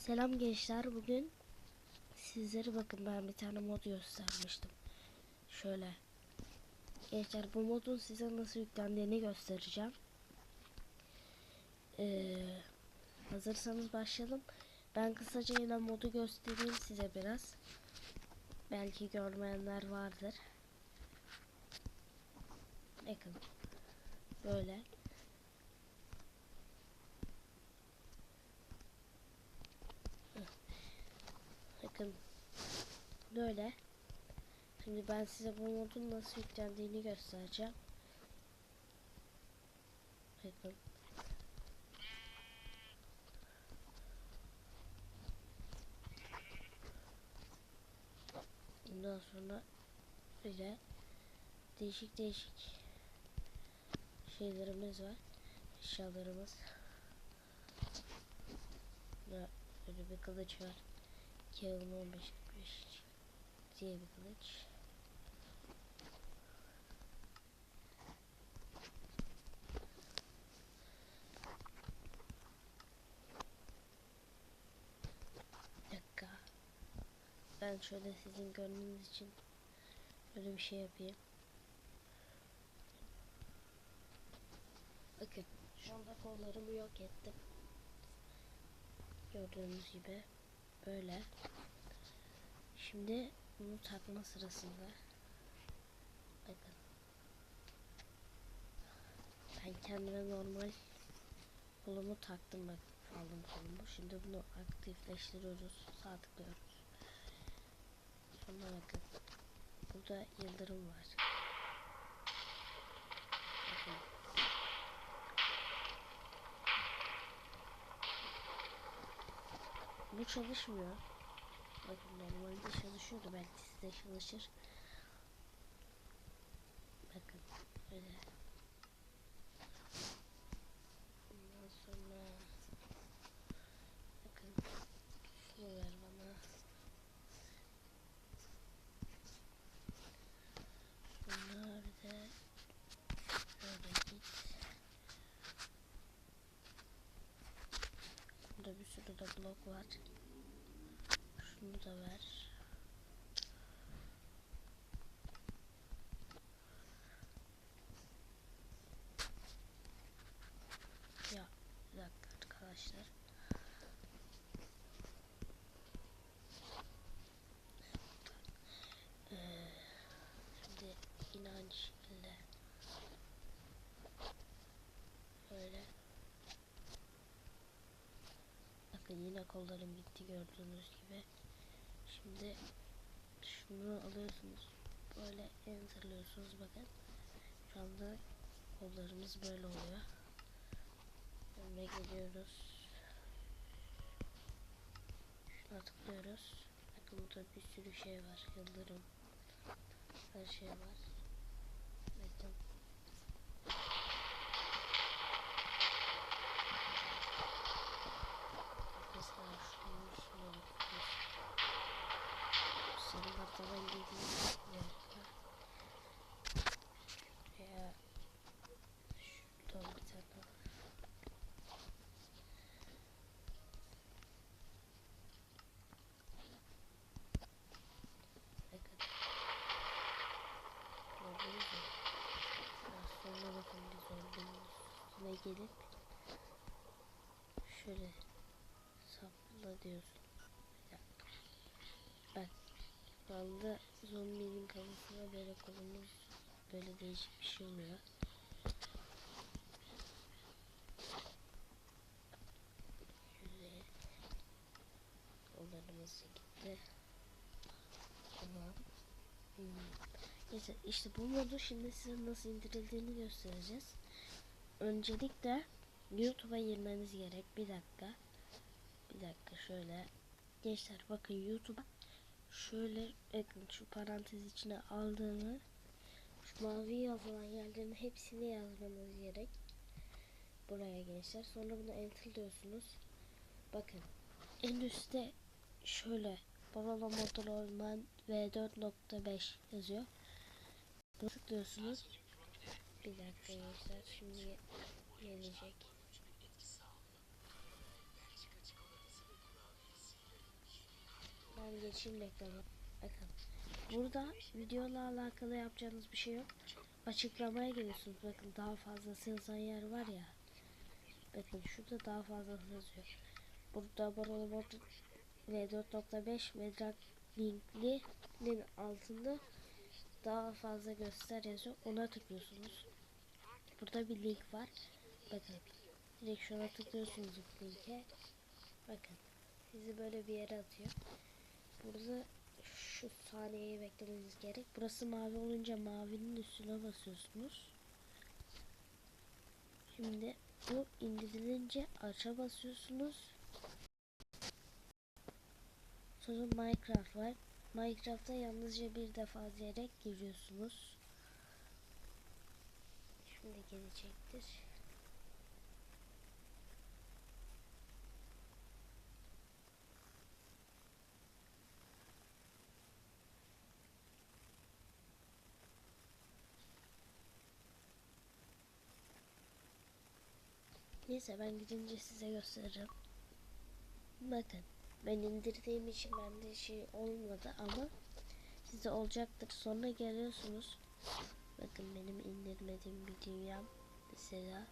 Selam gençler. Bugün sizlere bakın ben bir tane mod göstermiştim. Şöyle. Gençler bu modun size nasıl yüklendiğini göstereceğim. Ee, hazırsanız başlayalım. Ben kısaca yine modu göstereyim size biraz. Belki görmeyenler vardır. Bakın. Böyle. Bakın böyle. Şimdi ben size bu modun nasıl yüklendiğini göstereceğim. Bakın. Bundan sonra böyle değişik değişik şeylerimiz var. Eşyalarımız. Böyle bir kılıç var. Kağıdın 15 45 diye bir kılıç. Bir dakika. Ben şöyle sizin görmeniz için böyle bir şey yapayım. Bakın şu anda kollarımı yok ettim. Gördüğünüz gibi böyle. Şimdi bunu takma sırasında. Bakın ben kendime normal kolumu taktım bak aldım kolumu. Şimdi bunu aktifleştiriyoruz sağ tıklıyoruz sonra bakın burada yıldırım var. Bakın. Bu çalışmıyor Bakın normalde çalışıyordu belki sizde çalışır. Bakın böyle. Ondan sonra bakın ver bana. Sonra bir de şöyle git. Burada bir sürü de blok var. Şunu da ver. Ya bir dakika arkadaşlar. Ee, böyle bakın yine kollarım gitti gördüğünüz gibi Şimdi şunu alıyorsunuz. Böyle enterliyorsunuz bakın. Şu anda kollarımız böyle oluyor. Önüne geliyoruz. Şuna tıklıyoruz. Bakın burada bir sürü şey var. Yıldırım. Her şey var. Bakın. Mesela şunu şuna bakıyoruz. Senin arkadan geliyor. Ya şuradan bir tane sonra bakın biz ordunun üstüne gelip şöyle sapla diyorsun. Bir dakika. Bak şu anda zombinin kafasına böyle kolumuz böyle değişik bir şey oluyor. Şöyle kollarımız gitti. Tamam. Hmm. Neyse işte bu modu şimdi size nasıl indirildiğini göstereceğiz. Öncelikle YouTube'a girmeniz gerek. Bir dakika. Bir dakika şöyle. Gençler bakın YouTube'a şöyle bakın şu parantez içine aldığını şu mavi yazılan yerlerin hepsini yazmanız gerek. Buraya gençler. Sonra bunu enter diyorsunuz. Bakın en üstte şöyle Babala Motor Orman V4.5 yazıyor. Buna tıklıyorsunuz. Bir dakika gençler şimdi gelecek. İletişim reklamı. Bakın. Burada videola alakalı yapacağınız bir şey yok. Açıklamaya geliyorsunuz. Bakın daha fazla yazan yer var ya. Bakın şurada daha fazla yazıyor. Burada Barolo Mod V4.5 Medrak linkinin altında daha fazla göster yazıyor. Ona tıklıyorsunuz. Burada bir link var. Bakın. Direkt şuna tıklıyorsunuz linke. Bakın. Sizi böyle bir yere atıyor. Burada şu saniyeyi beklemeniz gerek. Burası mavi olunca mavinin üstüne basıyorsunuz. Şimdi bu indirilince aça basıyorsunuz. Sonra Minecraft var. Minecraft'a yalnızca bir defa diyerek giriyorsunuz. Şimdi gelecektir. Neyse ben gidince size gösteririm. Bakın ben indirdiğim için bende şey olmadı ama size olacaktır. Sonra geliyorsunuz. Bakın benim indirmediğim bir dünyam. Mesela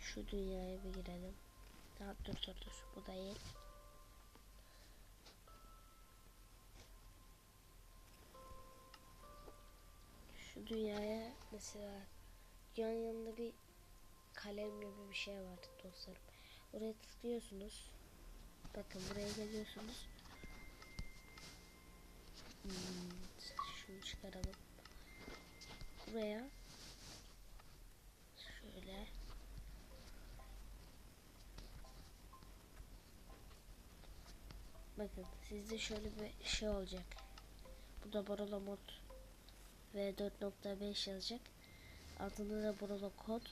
şu dünyaya bir girelim. Ha, dur dur dur bu değil. Şu dünyaya mesela yan yanında bir kalem gibi bir şey var dostlarım. Oraya tıklıyorsunuz. Bakın buraya geliyorsunuz. Hmm, şunu çıkaralım. Buraya şöyle Bakın sizde şöyle bir şey olacak. Burada Borolo mod ve 4.5 yazacak. Altında da Borolo kod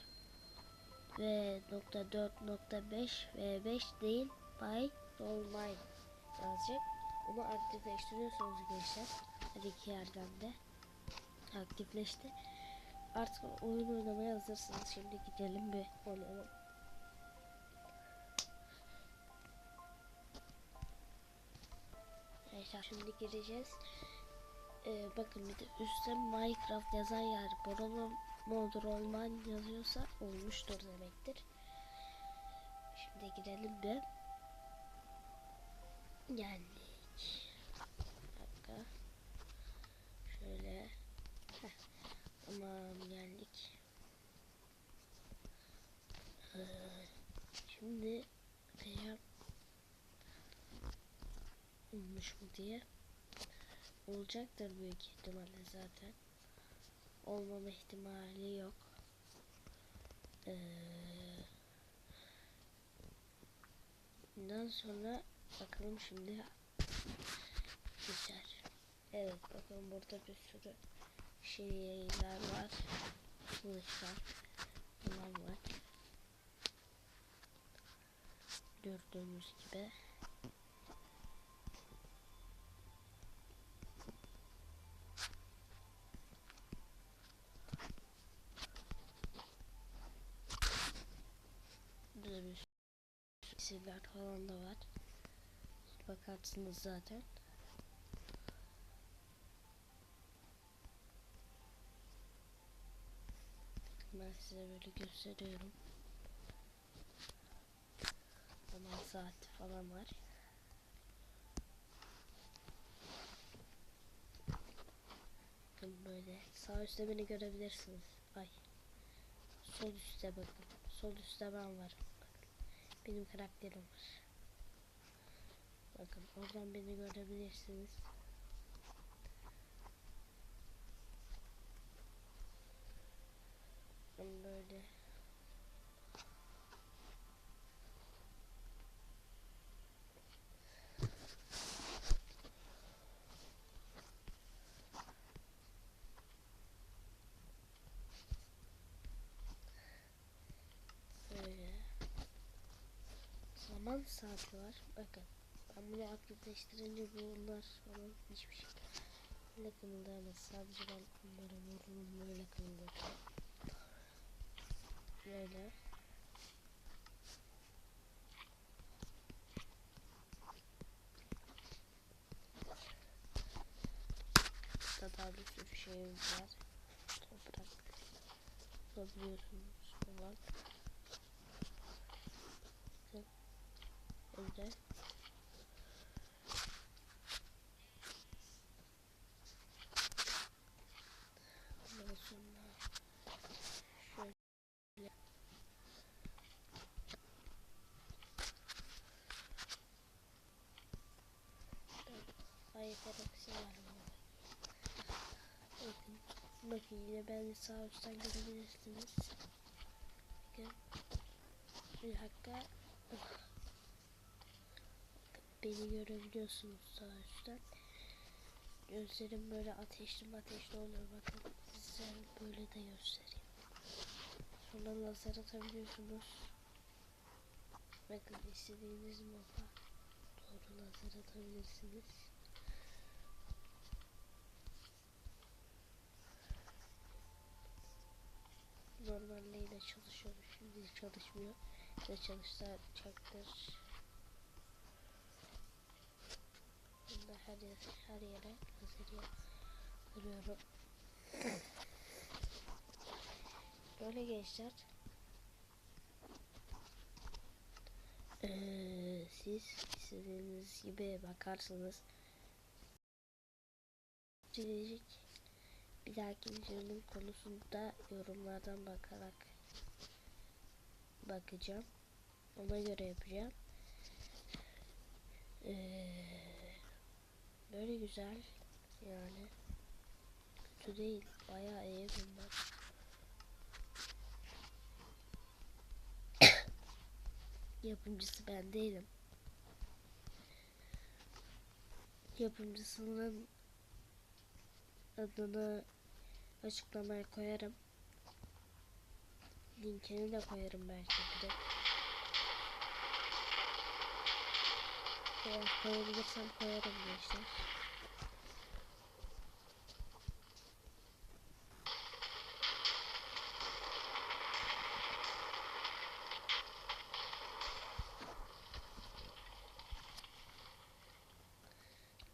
ve nokta 4.5 ve 5 değil by dolmine yazacak. Onu aktifleştiriyorsunuz gençler. Her iki yerden de aktifleşti. Artık oyun oynamaya hazırsınız. Şimdi gidelim bir oynayalım. Arkadaşlar şimdi gireceğiz. Ee, bakın bir de üstte Minecraft yazan yer Borolo Mod Rollman yazıyorsa olmuştur demektir. Şimdi girelim de. Geldik. Bir dakika. Şöyle. Heh. Tamam geldik. Ee, şimdi veya olmuş mu diye olacaktır büyük ihtimalle zaten olmama ihtimali yok. Ee, bundan sonra bakalım şimdi güzel. Evet bakın burada bir sürü şeyler var. Kılıçlar falan var. Gördüğünüz gibi. Burada bir isimler falan da var. Bakarsınız zaten. Ben size böyle gösteriyorum. Zaman saati falan var. Bakın böyle sağ üstte beni görebilirsiniz. Ay. Sol üstte bakın. Sol üstte ben varım. Benim karakterim var. Bakın oradan beni görebilirsiniz. Ben böyle Tam saati var. Bakın. Ben bunu aktifleştirince bunlar falan hiçbir şey. Ne kımıldayamaz. Sadece ben bunları vururum böyle kımıldayacağım. Böyle. Burada daha bir sürü şey var. Toprak. Topluyorsunuz falan. Buna. Bakın. Bakın yine ben sağ üstten görebilirsiniz. Bakın. Bir dakika. Beni görebiliyorsunuz sağ. Gözlerim böyle ateşli ateşli oluyor bakın. Size böyle de göstereyim. Sonra lazer atabiliyorsunuz. Bakın istediğiniz moda doğru lazer atabilirsiniz. Normalde yine çalışıyor. Şimdi çalışmıyor. Ne çalışacaktır. Bunda her her yere lazer vuruyorum. Böyle gençler. Ee, siz istediğiniz gibi bakarsınız. Gelecek bir dahaki videonun konusunda yorumlardan bakarak bakacağım. Ona göre yapacağım. Ee, böyle güzel yani kötü değil bayağı iyi bunlar. Yapımcısı ben değilim. Yapımcısının adını açıklamaya koyarım. Linkini de koyarım belki direkt. Eğer koyabilirsem koyarım gençler.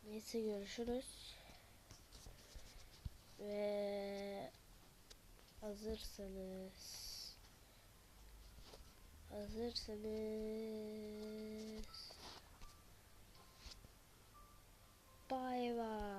Neyse görüşürüz. Ve hazırsanız hazırsanız バイバ